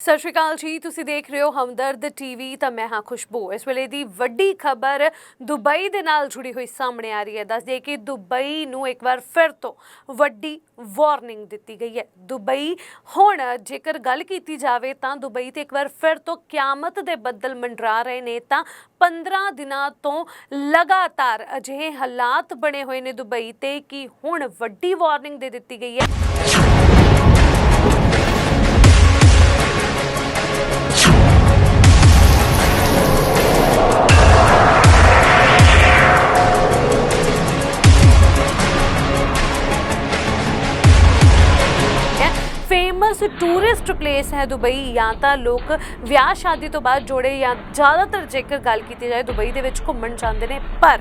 ਸਤਿ ਸ਼੍ਰੀ ਅਕਾਲ ਜੀ, ਤੁਸੀਂ ਦੇਖ ਰਹੇ ਹੋ ਹਮਦਰਦ ਟੀਵੀ, ਤਾਂ ਮੈਂ ਹਾਂ ਖੁਸ਼ਬੂ। ਇਸ ਵੇਲੇ ਦੀ ਵੱਡੀ ਖਬਰ ਦੁਬਈ ਦੇ ਨਾਲ ਜੁੜੀ ਹੋਈ ਸਾਹਮਣੇ ਆ ਰਹੀ ਹੈ। ਦੱਸ ਦਈਏ ਕਿ ਦੁਬਈ ਨੂੰ ਇੱਕ ਵਾਰ ਫਿਰ ਤੋਂ ਵੱਡੀ ਵਾਰਨਿੰਗ ਦਿੱਤੀ ਗਈ ਹੈ। ਦੁਬਈ, ਹੁਣ ਜੇਕਰ ਗੱਲ ਕੀਤੀ ਜਾਵੇ ਤਾਂ ਦੁਬਈ ਤੇ ਇੱਕ ਵਾਰ ਫਿਰ ਤੋਂ ਕਿਆਮਤ ਦੇ ਬੱਦਲ ਮੰਡਰਾ ਰਹੇ ਨੇ, ਤਾਂ 15 ਦਿਨਾਂ ਤੋਂ ਲਗਾਤਾਰ ਅਜਿਹੇ ਹਾਲਾਤ ਬਣੇ ਹੋਏ ਨੇ ਦੁਬਈ ਤੇ ਕਿ ਹੁਣ ਵੱਡੀ ਵਾਰਨਿੰਗ ਦੇ ਦਿੱਤੀ ਗਈ ਹੈ। ਫੇਮਸ ਟੂਰਿਸਟ ਪਲੇਸ ਹੈ ਦੁਬਈ, ਜਾਂ ਤਾਂ ਲੋਕ ਵਿਆਹ ਸ਼ਾਦੀ ਤੋਂ ਬਾਅਦ ਜੋੜੇ ਜਾਂ ਜ਼ਿਆਦਾਤਰ ਜੇਕਰ ਗੱਲ ਕੀਤੀ ਜਾਏ ਦੁਬਈ ਦੇ ਵਿੱਚ ਘੁੰਮਣ ਜਾਂਦੇ ਨੇ, ਪਰ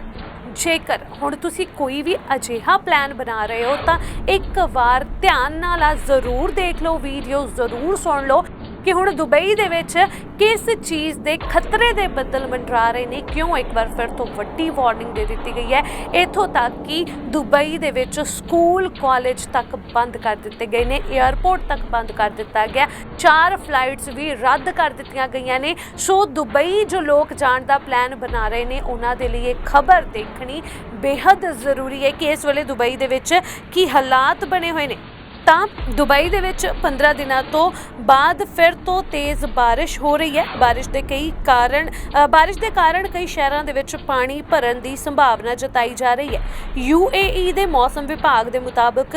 ਜੇਕਰ ਹੁਣ ਤੁਸੀਂ ਕੋਈ ਵੀ ਅਜਿਹਾ ਪਲਾਨ ਬਣਾ ਰਹੇ ਹੋ ਤਾਂ ਇੱਕ ਵਾਰ ਧਿਆਨ ਨਾਲ ਆ ਜ਼ਰੂਰ ਦੇਖ ਲਓ ਵੀਡੀਓ ਜ਼ਰੂਰ ਸੁਣ ਲਓ। ਕਿ ਹੁਣ ਦੁਬਈ ਦੇ ਵਿੱਚ ਕਿਸ ਚੀਜ਼ ਦੇ ਖਤਰੇ ਦੇ ਬੱਦਲ ਮੰਡਰਾ ਰਹੇ ਨੇ? ਕਿਉਂ ਇੱਕ ਵਾਰ ਫਿਰ ਤੋਂ ਵੱਡੀ ਵਾਰਨਿੰਗ ਦੇ ਦਿੱਤੀ ਗਈ ਹੈ? ਇਥੋਂ ਤੱਕ ਕਿ ਦੁਬਈ ਦੇ ਵਿੱਚ ਸਕੂਲ, ਕਾਲਜ ਤੱਕ ਬੰਦ ਕਰ ਦਿੱਤੇ ਗਏ ਨੇ 에ਅਰਪੋਰਟ ਤੱਕ ਬੰਦ ਕਰ ਦਿੱਤਾ ਗਿਆ। ਚਾਰ ਫਲਾਈਟਸ ਵੀ ਰੱਦ ਕਰ ਦਿੱਤੀਆਂ ਗਈਆਂ ਨੇ। ਸੋ ਦੁਬਈ ਜੋ ਲੋਕ ਜਾਣ ਦਾ ਪਲਾਨ ਬਣਾ ਰਹੇ ਨੇ, ਉਹਨਾਂ ਦੇ ਲਈ ਇਹ ਖਬਰ ਦੇਖਣੀ ਬੇहद ਜ਼ਰੂਰੀ ਹੈ ਕਿ ਇਸ ਵੇਲੇ ਦੁਬਈ ਦੇ ਵਿੱਚ ਕੀ ਹਾਲਾਤ ਬਣੇ ਹੋਏ ਨੇ। ਤਾਂ ਦੁਬਈ ਦੇ ਵਿੱਚ 15 ਦਿਨਾਂ ਤੋਂ ਬਾਅਦ ਫਿਰ ਤੋਂ ਤੇਜ਼ ਬਾਰਿਸ਼ ਹੋ ਰਹੀ ਹੈ। ਬਾਰਿਸ਼ ਦੇ ਕਈ ਕਾਰਨ ਬਾਰਿਸ਼ ਦੇ ਕਾਰਨ ਕਈ ਸ਼ਹਿਰਾਂ ਦੇ ਵਿੱਚ ਪਾਣੀ ਭਰਨ ਦੀ ਸੰਭਾਵਨਾ ਜਤਾਈ ਜਾ ਰਹੀ ਹੈ। UAE ਦੇ ਮੌਸਮ ਵਿਭਾਗ ਦੇ ਮੁਤਾਬਕ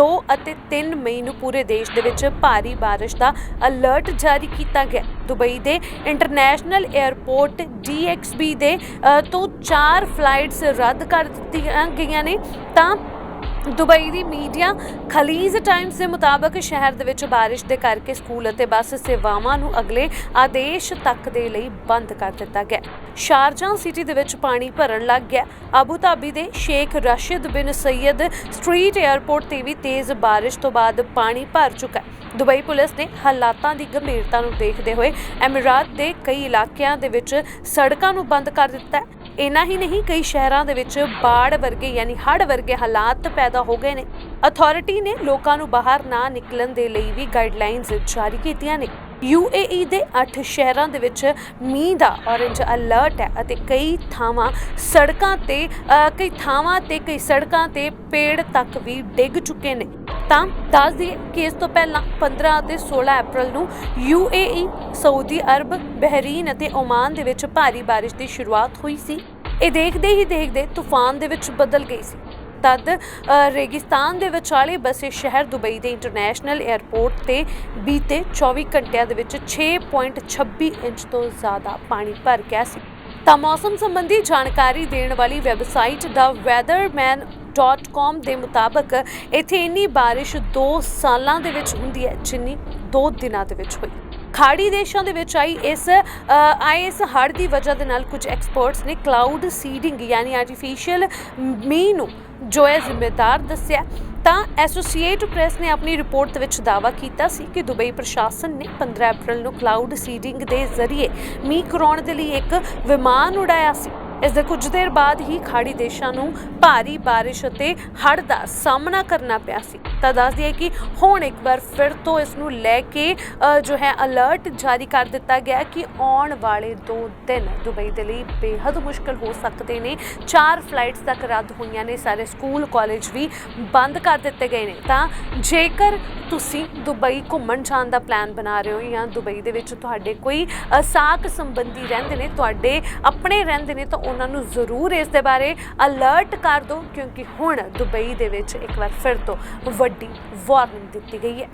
2 ਅਤੇ 3 ਮਈ ਨੂੰ ਪੂਰੇ ਦੇਸ਼ ਦੇ ਵਿੱਚ ਭਾਰੀ ਬਾਰਿਸ਼ ਦਾ ਅਲਰਟ ਜਾਰੀ ਕੀਤਾ ਗਿਆ। ਦੁਬਈ ਦੇ ਇੰਟਰਨੈਸ਼ਨਲ 에ਅਰਪੋਰਟ DXB ਦੇ ਤੋਂ ਚਾਰ ਫਲਾਈਟਸ ਰੱਦ ਕਰ ਦਿੱਤੀਆਂ ਗਈਆਂ ਨੇ। ਤਾਂ ਦੁਬਈ ਦੀ ਮੀਡੀਆ ਖਲੀਜ਼ ਟਾਈਮਸ ਦੇ ਮੁਤਾਬਕ ਸ਼ਹਿਰ ਦੇ ਵਿੱਚ ਬਾਰਿਸ਼ ਦੇ ਕਰਕੇ ਸਕੂਲ ਅਤੇ ਬੱਸ ਸੇਵਾਵਾਂ ਨੂੰ ਅਗਲੇ ਆਦੇਸ਼ ਤੱਕ ਦੇ ਲਈ ਬੰਦ ਕਰ ਦਿੱਤਾ ਗਿਆ। ਸ਼ਾਰਜਾ ਸਿਟੀ ਦੇ ਵਿੱਚ ਪਾਣੀ ਭਰਨ ਲੱਗ ਗਿਆ। ਅਬੂ ਧਾਬੀ ਦੇ ਸ਼ੇਖ ਰਸ਼ਿਦ ਬਿਨ ਸੈਯਦ ਸਟਰੀਟ 에ਅਰਪੋਰਟ ਤੇ ਵੀ ਤੇਜ਼ ਬਾਰਿਸ਼ ਤੋਂ ਬਾਅਦ ਪਾਣੀ ਭਰ ਚੁੱਕਾ ਹੈ। ਦੁਬਈ ਪੁਲਿਸ ਨੇ ਹਾਲਾਤਾਂ ਦੀ ਗੰਭੀਰਤਾ ਨੂੰ ਦੇਖਦੇ ਹੋਏ ਐਮੀਰਾਤ ਦੇ ਕਈ ਇਲਾਕਿਆਂ ਦੇ ਵਿੱਚ ਸੜਕਾਂ ਨੂੰ ਬੰਦ ਕਰ ਦਿੱਤਾ ਹੈ। ਇਨਾ ਹੀ ਨਹੀਂ, ਕਈ ਸ਼ਹਿਰਾਂ ਦੇ ਵਿੱਚ ਬਾੜ ਵਰਗੇ ਯਾਨੀ ਹੜ੍ਹ ਵਰਗੇ ਹਾਲਾਤ ਪੈਦਾ ਹੋ ਗਏ ਨੇ। ਅਥਾਰਟੀ ਨੇ ਲੋਕਾਂ ਨੂੰ ਬਾਹਰ ਨਾ ਨਿਕਲਣ ਦੇ ਲਈ ਵੀ ਗਾਈਡਲਾਈਨਸ ਜਾਰੀ ਕੀਤੀਆਂ ਨੇ। UAE ਦੇ 8 ਸ਼ਹਿਰਾਂ ਦੇ ਵਿੱਚ ਮੀਂਹ ਦਾ ਔਰੇਂਜ ਅਲਰਟ ਹੈ ਅਤੇ ਕਈ ਥਾਵਾਂ ਸੜਕਾਂ ਤੇ ਕਈ ਥਾਵਾਂ ਤੇ, ਕਈ ਸੜਕਾਂ ਤੇ ਪੇੜ ਤੱਕ ਵੀ ਡਿੱਗ ਚੁੱਕੇ ਨੇ। ਤਾਂ ਦੱਸ ਦਈਏ ਕਿ ਇਸ ਤੋਂ ਪਹਿਲਾਂ 15 ਅਤੇ 16 ਅਪ੍ਰੈਲ ਨੂੰ UAE ਸਾਊਦੀ ਅਰਬ, ਬਹਿਰੀਨ ਅਤੇ ਓਮਾਨ ਦੇ ਵਿੱਚ ਭਾਰੀ ਬਾਰਿਸ਼ ਦੀ ਸ਼ੁਰੂਆਤ ਹੋਈ ਸੀ। ਇਹ ਦੇਖਦੇ ਹੀ ਦੇਖਦੇ ਤੂਫਾਨ ਦੇ ਵਿੱਚ ਬਦਲ ਗਈ ਸੀ। ਤਦ ਰੇਗਿਸਤਾਨ ਦੇ ਵਿਚਾਲੇ ਬਸੇ ਸ਼ਹਿਰ ਦੁਬਈ ਦੇ ਇੰਟਰਨੈਸ਼ਨਲ 에ਅਰਪੋਰਟ ਤੇ ਬੀਤੇ 24 ਘੰਟਿਆਂ ਦੇ ਵਿੱਚ 6.26 ਇੰਚ ਤੋਂ ਜ਼ਿਆਦਾ ਪਾਣੀ ਭਰ ਗਿਆ ਸੀ। ਤਾਂ ਮੌਸਮ ਸੰਬੰਧੀ ਜਾਣਕਾਰੀ ਦੇਣ ਵਾਲੀ ਵੈਬਸਾਈਟ ਦਾ weatherman.com ਦੇ ਮੁਤਾਬਕ ਇੱਥੇ ਇੰਨੀ ਬਾਰਿਸ਼ 2 ਸਾਲਾਂ ਦੇ ਵਿੱਚ ਹੁੰਦੀ ਹੈ ਜਿੰਨੀ 2 ਦਿਨਾਂ ਦੇ ਵਿੱਚ ਹੋਈ। ਖਾੜੀ ਦੇਸ਼ਾਂ ਦੇ ਵਿੱਚ ਆਈ ਇਸ ਅ, ਆਏ ਇਸ ਹੜ੍ਹ ਦੀ ਵਜ੍ਹਾ ਦੇ ਨਾਲ ਕੁਝ ਐਕਸਪਰਟਸ ਨੇ ਕਲਾਊਡ ਸੀਡਿੰਗ ਯਾਨੀ ਆਰਟੀਫੀਸ਼ੀਅਲ ਮੀਂਹ ਨੂੰ ਜੋ ਹੈ ਜ਼ਿੰਮੇਦਾਰ ਦੱਸਿਆ। ਤਾਂ ਐਸੋਸੀਏਟ ਪ੍ਰੈਸ ਨੇ ਆਪਣੀ ਰਿਪੋਰਟ ਵਿੱਚ ਦਾਅਵਾ ਕੀਤਾ ਸੀ ਕਿ ਦੁਬਈ ਪ੍ਰਸ਼ਾਸਨ ਨੇ 15 ਅਪ੍ਰੈਲ ਨੂੰ ਕਲਾਊਡ ਸੀਡਿੰਗ ਦੇ ਜ਼ਰੀਏ ਮੀਂਹ ਕਰਾਉਣ ਦੇ ਲਈ ਇੱਕ ਵਿਮਾਨ ਉਡਾਇਆ ਸੀ। ਇਸ ਦੇ ਕੁਝ ਦੇਰ ਬਾਅਦ ਹੀ ਖਾੜੀ ਦੇਸ਼ਾਂ ਨੂੰ ਭਾਰੀ ਬਾਰਿਸ਼ ਅਤੇ ਹੜ੍ਹ ਦਾ ਸਾਹਮਣਾ ਕਰਨਾ ਪਿਆ ਸੀ। ਤਾਂ ਦੱਸ ਦਈਏ ਕਿ ਹੁਣ ਇੱਕ ਵਾਰ ਫਿਰ ਤੋਂ ਇਸ ਨੂੰ ਲੈ ਕੇ ਜੋ ਹੈ ਅਲਰਟ ਜਾਰੀ ਕਰ ਦਿੱਤਾ ਗਿਆ ਕਿ ਆਉਣ ਵਾਲੇ 2 ਦਿਨ ਦੁਬਈ ਦੇ ਲਈ ਬੇहद ਮੁਸ਼ਕਲ ਹੋ ਸਕਦੇ ਨੇ। ਚਾਰ ਫਲਾਈਟਸ ਤੱਕ ਰੱਦ ਹੋਈਆਂ ਨੇ, ਸਾਰੇ ਸਕੂਲ ਕਾਲਜ ਵੀ ਬੰਦ ਕਰ ਦਿੱਤੇ ਗਏ ਨੇ। ਤਾਂ ਜੇਕਰ ਤੁਸੀਂ ਦੁਬਈ ਘੁੰਮਣ ਜਾਣ ਦਾ ਪਲਾਨ ਬਣਾ ਰਹੇ ਹੋ ਜਾਂ ਦੁਬਈ ਦੇ ਵਿੱਚ ਤੁਹਾਡੇ ਕੋਈ ਸਾਕ ਸੰਬੰਧੀ ਰਹਿੰਦੇ ਨੇ, ਤੁਹਾਡੇ ਆਪਣੇ ਰਹਿੰਦੇ ਨੇ, ਤਾਂ ਉਹਨਾਂ ਨੂੰ ਜ਼ਰੂਰ ਇਸ ਦੇ ਬਾਰੇ ਅਲਰਟ ਕਰ ਦਿਓ, ਕਿਉਂਕਿ ਹੁਣ ਦੁਬਈ ਦੇ ਵਿੱਚ ਇੱਕ ਵਾਰ ਫਿਰ ਤੋਂ ਵੱਡੀ ਵਾਰਨਿੰਗ ਦਿੱਤੀ ਗਈ ਹੈ।